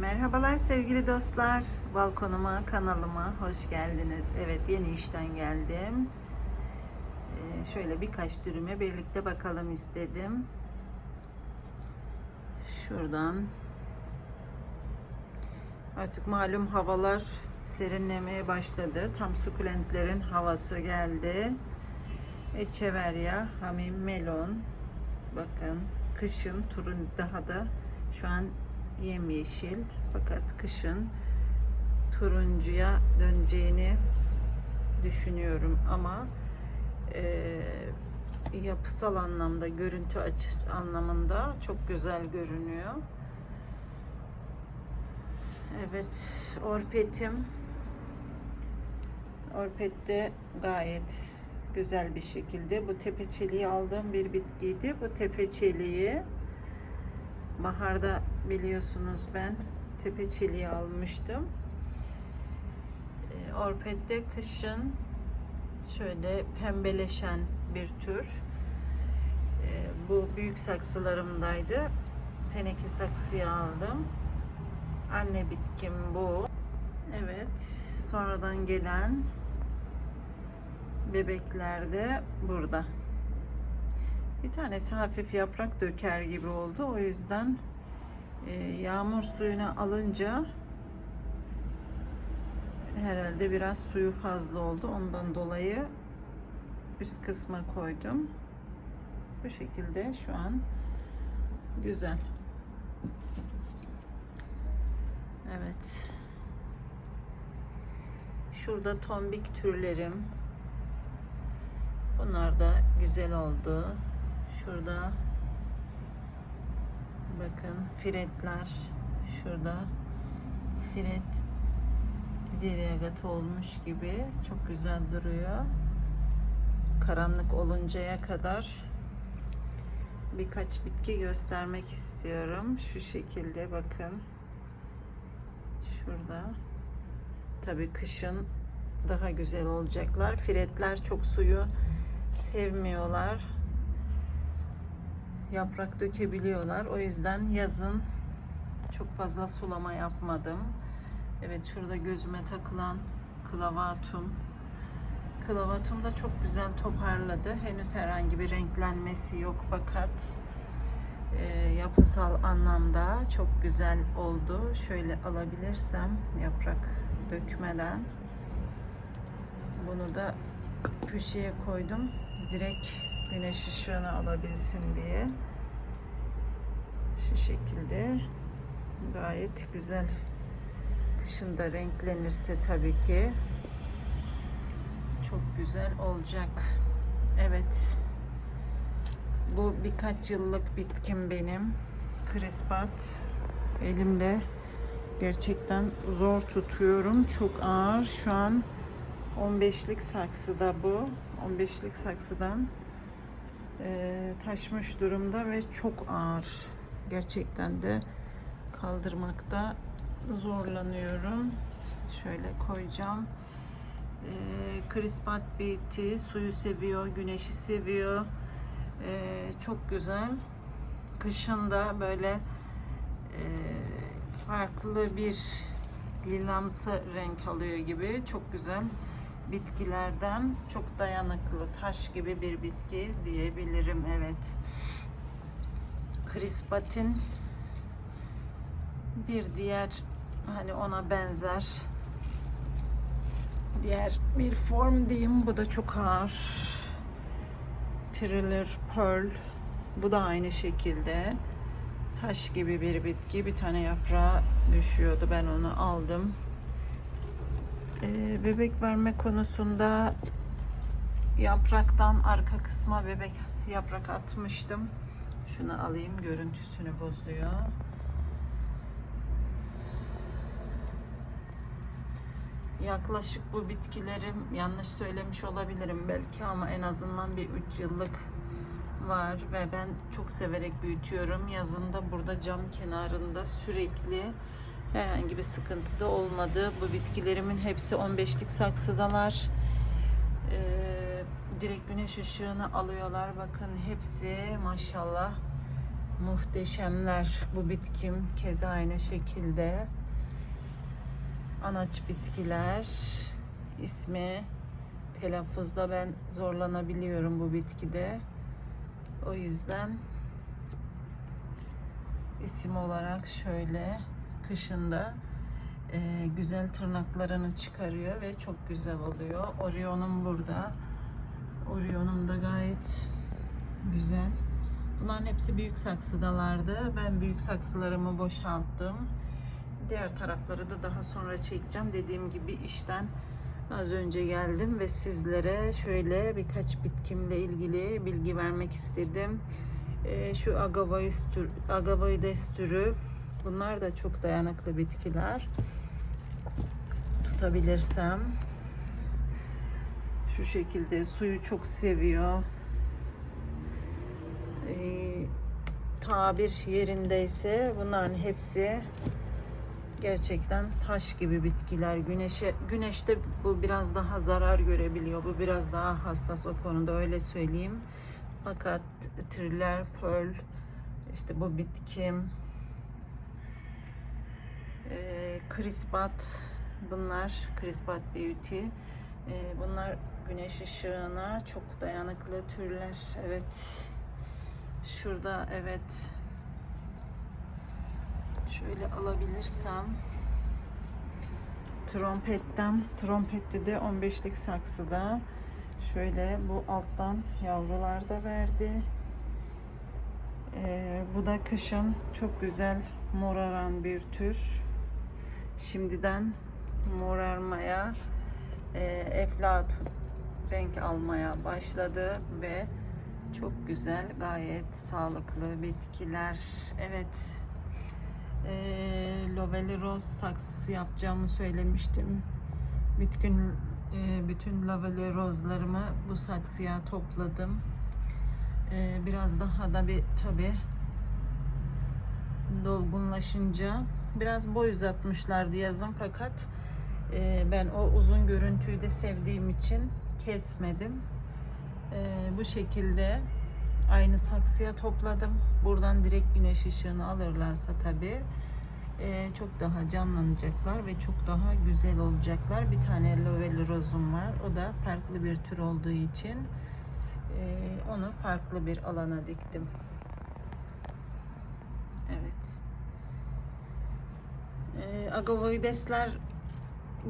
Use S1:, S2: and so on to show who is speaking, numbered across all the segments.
S1: Merhabalar sevgili dostlar. Balkonuma, kanalıma hoş geldiniz. Evet yeni işten geldim. Ee, şöyle birkaç dürüme birlikte bakalım istedim. Şuradan artık malum havalar serinlemeye başladı. Tam sukulentlerin havası geldi. Echeveria, hamim melon. Bakın kışın turun daha da şu an yemyeşil fakat kışın turuncuya döneceğini düşünüyorum ama e, yapısal anlamda görüntü açı anlamında çok güzel görünüyor. Evet, orpetim orpette gayet güzel bir şekilde bu tepeçeliği aldığım bir bitkiydi. Bu tepeçeliği baharda biliyorsunuz ben tepeçeliği almıştım. E, Orpette kışın şöyle pembeleşen bir tür. E, bu büyük saksılarımdaydı. Teneke saksıya aldım. Anne bitkim bu. Evet, sonradan gelen bebekler de burada. Bir tanesi hafif yaprak döker gibi oldu. O yüzden e, yağmur suyunu alınca herhalde biraz suyu fazla oldu. Ondan dolayı üst kısma koydum. Bu şekilde şu an güzel. Evet. Şurada tombik türlerim. Bunlar da güzel oldu. Şurada bakın firetler şurada firet viryagatı olmuş gibi çok güzel duruyor. Karanlık oluncaya kadar birkaç bitki göstermek istiyorum. Şu şekilde bakın. Şurada. Tabii kışın daha güzel olacaklar. Firetler çok suyu sevmiyorlar. Yaprak dökebiliyorlar. O yüzden yazın çok fazla sulama yapmadım. Evet şurada gözüme takılan klavatum. Klavatum da çok güzel toparladı. Henüz herhangi bir renklenmesi yok fakat e, yapısal anlamda çok güzel oldu. Şöyle alabilirsem yaprak dökmeden bunu da köşeye koydum. Direkt güneş ışığını alabilsin diye. Şu şekilde gayet güzel. Kışında renklenirse tabii ki çok güzel olacak. Evet. Bu birkaç yıllık bitkim benim. Krispat. Elimde gerçekten zor tutuyorum. Çok ağır. Şu an 15'lik saksıda bu. 15'lik saksıdan e, taşmış durumda ve çok ağır. Gerçekten de kaldırmakta zorlanıyorum. Şöyle koyacağım. E, Krispat biti suyu seviyor, güneşi seviyor. E, çok güzel. Kışında böyle e, farklı bir lilamsı renk alıyor gibi. Çok güzel bitkilerden çok dayanıklı taş gibi bir bitki diyebilirim evet. Krispatin bir diğer hani ona benzer diğer bir form diyeyim bu da çok ağır. Thriller Pearl bu da aynı şekilde. Taş gibi bir bitki bir tane yaprağı düşüyordu ben onu aldım ee, bebek verme konusunda yapraktan arka kısma bebek yaprak atmıştım. Şunu alayım görüntüsünü bozuyor. Yaklaşık bu bitkilerim yanlış söylemiş olabilirim belki ama en azından bir 3 yıllık var ve ben çok severek büyütüyorum. Yazında burada cam kenarında sürekli herhangi bir sıkıntı da olmadı. Bu bitkilerimin hepsi 15'lik saksıdalar. Ee, direkt güneş ışığını alıyorlar. Bakın hepsi maşallah Muhteşemler bu bitkim keza aynı şekilde. Anaç bitkiler ismi telaffuzda ben zorlanabiliyorum bu bitkide. O yüzden isim olarak şöyle kışında e, güzel tırnaklarını çıkarıyor ve çok güzel oluyor. Orion'um burada. Orion'um da gayet güzel. Bunların hepsi büyük saksıdalardı. Ben büyük saksılarımı boşalttım. Diğer tarafları da daha sonra çekeceğim. Dediğim gibi işten az önce geldim ve sizlere şöyle birkaç bitkimle ilgili bilgi vermek istedim. Ee, şu agavoides türü bunlar da çok dayanıklı bitkiler. Tutabilirsem şu şekilde suyu çok seviyor. Ee, tabir yerindeyse bunların hepsi gerçekten taş gibi bitkiler. Güneşe güneşte bu biraz daha zarar görebiliyor. Bu biraz daha hassas o konuda öyle söyleyeyim. Fakat triller, pearl, işte bu bitkim, e, krispat, bunlar krispat beauty. E, bunlar güneş ışığına çok dayanıklı türler. Evet. Şurada evet Şöyle alabilirsem trompetten trompette de 15'lik saksıda şöyle bu alttan yavrular da verdi. Ee, bu da kışın çok güzel moraran bir tür. Şimdiden morarmaya e, eflatun renk almaya başladı ve çok güzel gayet sağlıklı bitkiler. Evet e, Lovely Rose saksısı yapacağımı söylemiştim. Bütün e, bütün Lovely Rose'larımı bu saksıya topladım. E, biraz daha da bir tabi dolgunlaşınca biraz boy uzatmışlardı yazın fakat e, ben o uzun görüntüyü de sevdiğim için kesmedim. E, bu şekilde aynı saksıya topladım. Buradan direkt güneş ışığını alırlarsa tabii e, çok daha canlanacaklar ve çok daha güzel olacaklar. Bir tane Lovely Rose'um var. O da farklı bir tür olduğu için e, onu farklı bir alana diktim. Evet. E, Agavoidesler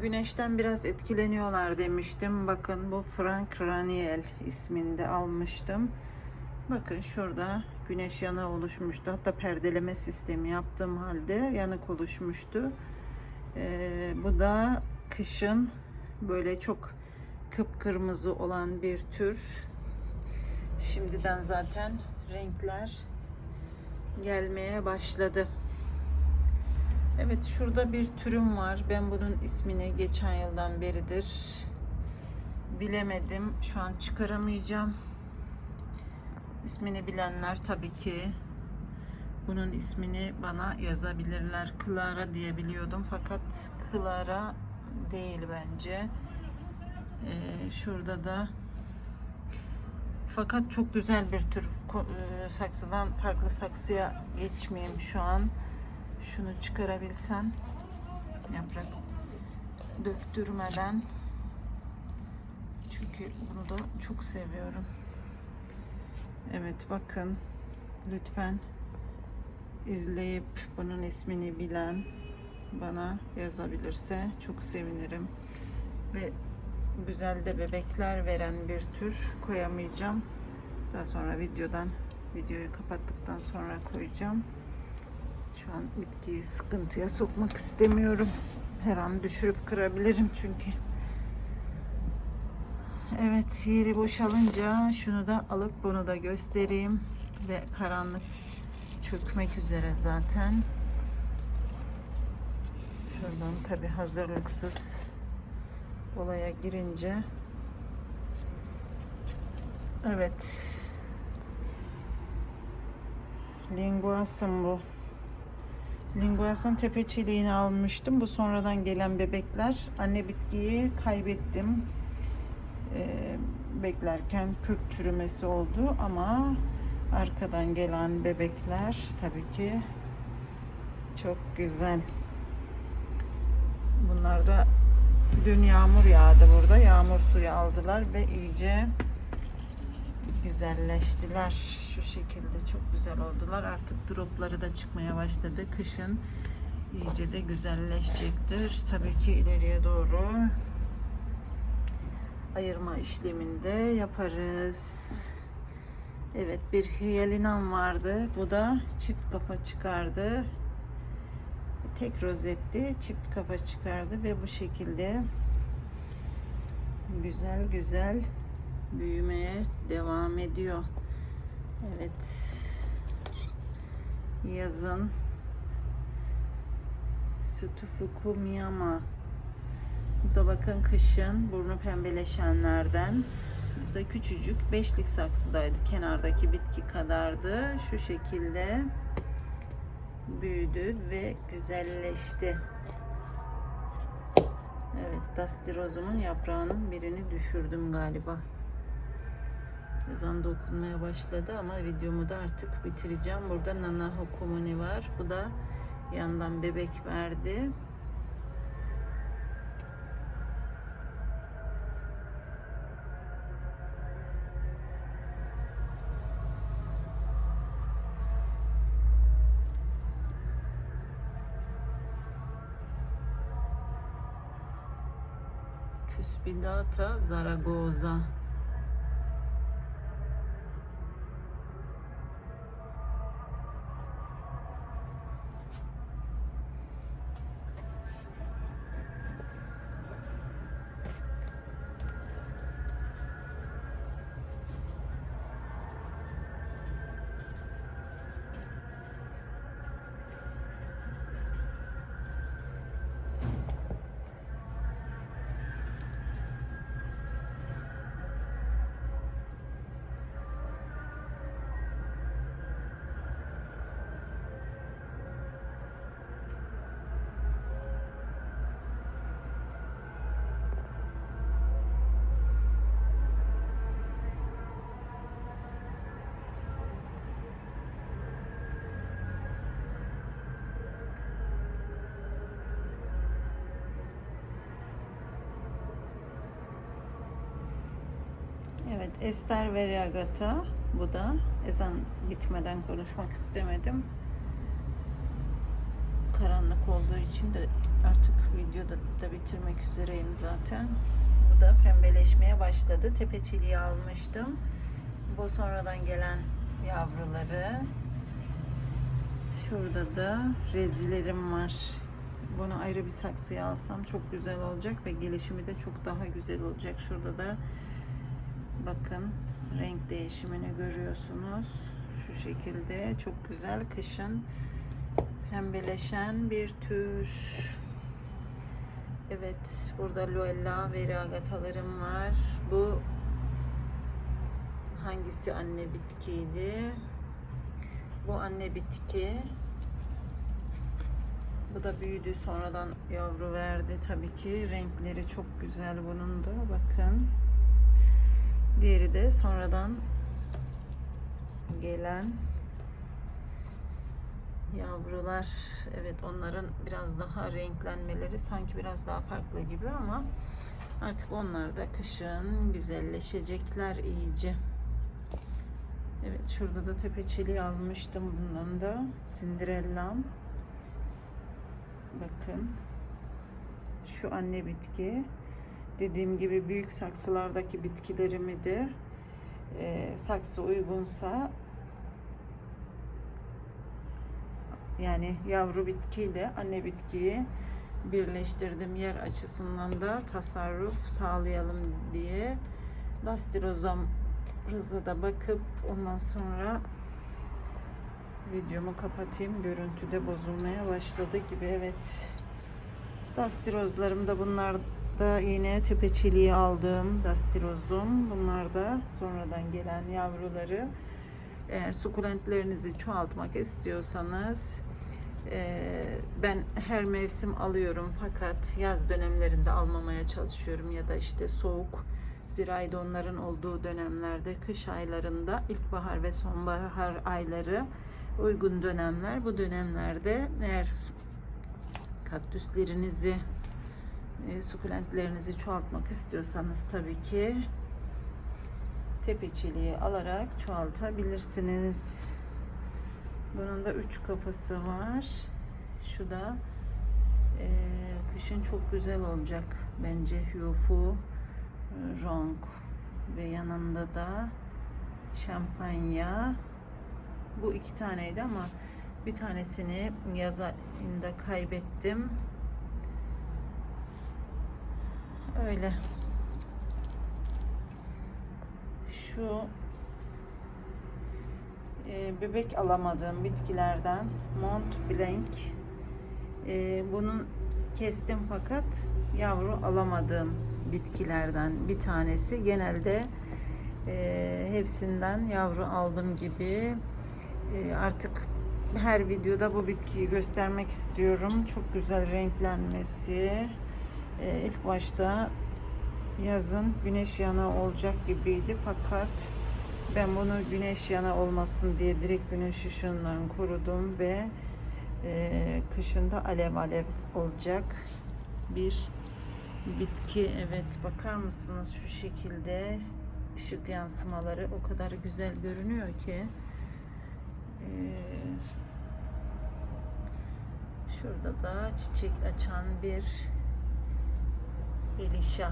S1: güneşten biraz etkileniyorlar demiştim. Bakın bu Frank Raniel isminde almıştım. Bakın şurada güneş yana oluşmuştu. Hatta perdeleme sistemi yaptığım halde yanık oluşmuştu. Ee, bu da kışın böyle çok kıpkırmızı olan bir tür. Şimdiden zaten renkler gelmeye başladı. Evet şurada bir türüm var. Ben bunun ismini geçen yıldan beridir bilemedim. Şu an çıkaramayacağım. İsmini bilenler tabii ki bunun ismini bana yazabilirler. Clara diye biliyordum fakat Clara değil bence. Ee, şurada da fakat çok güzel bir tür e, saksıdan farklı saksıya geçmeyeyim şu an. Şunu çıkarabilsem yaprak döktürmeden çünkü bunu da çok seviyorum. Evet bakın lütfen izleyip bunun ismini bilen bana yazabilirse çok sevinirim. Ve güzel de bebekler veren bir tür koyamayacağım. Daha sonra videodan videoyu kapattıktan sonra koyacağım. Şu an bitkiyi sıkıntıya sokmak istemiyorum. Her an düşürüp kırabilirim çünkü. Evet yeri boşalınca şunu da alıp bunu da göstereyim. Ve karanlık çökmek üzere zaten. Şuradan tabi hazırlıksız olaya girince Evet Linguas'ım bu. Linguas'ın tepe çeliğini almıştım. Bu sonradan gelen bebekler. Anne bitkiyi kaybettim e, beklerken kök çürümesi oldu ama Arkadan gelen bebekler tabii ki çok güzel. Bunlar da dün yağmur yağdı burada. Yağmur suyu aldılar ve iyice güzelleştiler. Şu şekilde çok güzel oldular. Artık dropları da çıkmaya başladı. Kışın iyice de güzelleşecektir. Tabii ki ileriye doğru ayırma işleminde yaparız. Evet bir hyalinam vardı. Bu da çift kafa çıkardı. Tek rozetti. Çift kafa çıkardı ve bu şekilde güzel güzel büyümeye devam ediyor. Evet. Yazın Sutufuku Miyama. Bu da bakın kışın burnu pembeleşenlerden. Bu da küçücük beşlik saksıdaydı. Kenardaki bitki kadardı. Şu şekilde büyüdü ve güzelleşti. Evet, Dusty Rose'umun yaprağının birini düşürdüm galiba. Ezan da okunmaya başladı ama videomu da artık bitireceğim. Burada Nana Hokumuni var. Bu da yandan bebek verdi. Cuspidata Zaragoza. Evet, Ester Variegata bu da. Ezan bitmeden konuşmak istemedim. Karanlık olduğu için de artık videoda da bitirmek üzereyim zaten. Bu da pembeleşmeye başladı. Tepeçiliği almıştım. Bu sonradan gelen yavruları. Şurada da rezilerim var. Bunu ayrı bir saksıya alsam çok güzel olacak ve gelişimi de çok daha güzel olacak. Şurada da Bakın renk değişimini görüyorsunuz. Şu şekilde çok güzel kışın pembeleşen bir tür. Evet burada Luella variegatalarım var. Bu hangisi anne bitkiydi? Bu anne bitki. Bu da büyüdü sonradan yavru verdi tabii ki. Renkleri çok güzel bunun da bakın. Diğeri de sonradan gelen yavrular. Evet onların biraz daha renklenmeleri sanki biraz daha farklı gibi ama artık onlar da kışın güzelleşecekler iyice. Evet şurada da tepeçeliği almıştım bundan da. Cinderellam. Bakın. Şu anne bitki dediğim gibi büyük saksılardaki bitkilerimi de e, saksı uygunsa yani yavru bitkiyle anne bitkiyi birleştirdim yer açısından da tasarruf sağlayalım diye Lastirozam da bakıp ondan sonra videomu kapatayım. Görüntüde bozulmaya başladı gibi. Evet. Dastirozlarım da bunlar da yine tepeçeliği aldığım dastirozum. Bunlar da sonradan gelen yavruları. Eğer sukulentlerinizi çoğaltmak istiyorsanız e, ben her mevsim alıyorum fakat yaz dönemlerinde almamaya çalışıyorum ya da işte soğuk Zirayda onların olduğu dönemlerde, kış aylarında, ilkbahar ve sonbahar ayları uygun dönemler. Bu dönemlerde eğer kaktüslerinizi, e, sukulentlerinizi çoğaltmak istiyorsanız tabii ki tepeçeliği alarak çoğaltabilirsiniz. Bunun da üç kafası var. Şu da e, kışın çok güzel olacak bence Hufu Rong ve yanında da şampanya. Bu iki taneydi ama bir tanesini yaz ayında kaybettim. Öyle. Şu e, bebek alamadığım bitkilerden Mont Blanc. E, bunun kestim fakat yavru alamadığım bitkilerden bir tanesi. Genelde e, hepsinden yavru aldım gibi. E, artık her videoda bu bitkiyi göstermek istiyorum. Çok güzel renklenmesi. E, ilk başta yazın güneş yana olacak gibiydi fakat ben bunu güneş yana olmasın diye direkt güneş ışığından korudum ve e, kışında alev alev olacak bir bitki. Evet bakar mısınız şu şekilde ışık yansımaları o kadar güzel görünüyor ki. E, şurada da çiçek açan bir Belişa.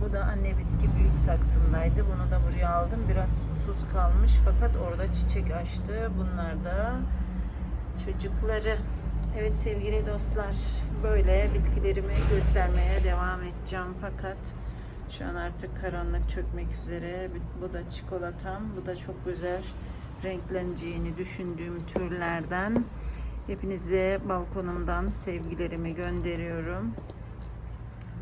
S1: Bu da anne bitki büyük saksındaydı. Bunu da buraya aldım. Biraz susuz kalmış fakat orada çiçek açtı. Bunlar da çocukları. Evet sevgili dostlar böyle bitkilerimi göstermeye devam edeceğim fakat şu an artık karanlık çökmek üzere. Bu da çikolatam. Bu da çok güzel renkleneceğini düşündüğüm türlerden. Hepinize balkonumdan sevgilerimi gönderiyorum.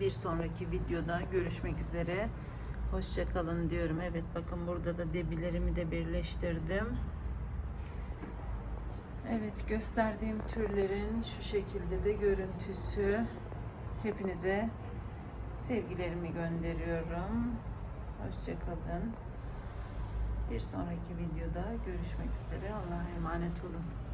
S1: Bir sonraki videoda görüşmek üzere. Hoşçakalın diyorum. Evet bakın burada da debilerimi de birleştirdim. Evet gösterdiğim türlerin şu şekilde de görüntüsü. Hepinize sevgilerimi gönderiyorum. Hoşçakalın. Bir sonraki videoda görüşmek üzere. Allah'a emanet olun.